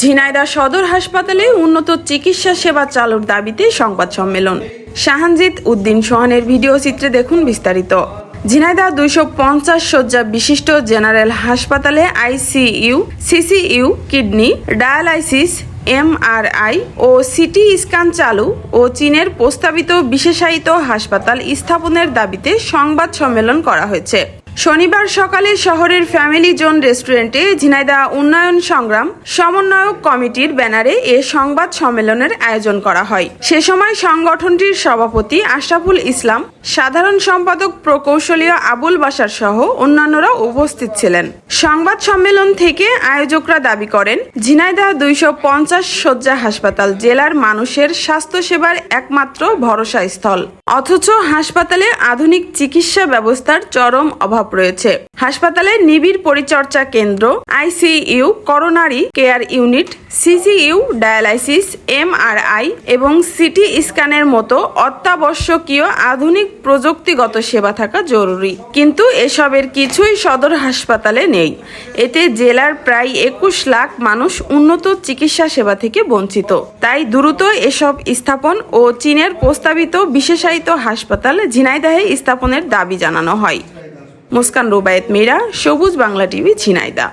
ঝিনাইদহ সদর হাসপাতালে উন্নত চিকিৎসা সেবা চালুর দাবিতে সংবাদ সম্মেলন। শাহানজিৎ উদ্দিন সোহানের ভিডিও চিত্রে দেখুন বিস্তারিত। ঝিনাইদা দুইশো পঞ্চাশ শয্যা বিশিষ্ট জেনারেল হাসপাতালে ICU, CCU, kidney, dialysis, MRI ও সিটি স্ক্যান চালু ও চীনের প্রস্তাবিত বিশেষায়িত হাসপাতাল স্থাপনের দাবিতে সংবাদ সম্মেলন করা হয়েছে। শনিবার সকালে শহরের ফ্যামিলি জোন রেস্টুরেন্টে ঝিনাইদা উন্নয়ন সংগ্রাম সমন্বয়ক কমিটির ব্যানারে এ সংবাদ সম্মেলনের আয়োজন করা হয়। সে সময় সংগঠনটির সভাপতি আশরাফুল ইসলাম, সাধারণ সম্পাদক প্রকৌশলীয় আবুল বাসার সহ অন্যান্যরা উপস্থিত ছিলেন। সংবাদ সম্মেলন থেকে আয়োজকরা দাবি করেন, ঝিনাইদা দুইশো পঞ্চাশ শয্যা হাসপাতাল জেলার মানুষের স্বাস্থ্যসেবার একমাত্র ভরসা স্থল অথচ হাসপাতালে আধুনিক চিকিৎসা ব্যবস্থার চরম অভাব। রয়েছে। হাসপাতালে নিবিড় পরিচর্যা কেন্দ্র, ICU, coronary care unit, CCU, dialysis, MRI এবং সিটি স্ক্যানের মতো অত্যাবশ্যকীয় আধুনিক প্রযুক্তিগত সেবা থাকা জরুরি। কিন্তু এসবের কিছুই সদর হাসপাতালে নেই। এতে জেলার প্রায় একুশ লাখ মানুষ উন্নত চিকিৎসা সেবা থেকে বঞ্চিত। তাই দ্রুত এসব স্থাপন ও চীনের প্রস্তাবিত বিশেষায়িত হাসপাতাল ঝিনাইদাহে স্থাপনের দাবি জানানো হয়। মুস্কান রুবায়েত মীরা সবুজ বাংলা টিভি ঝিনাইদহ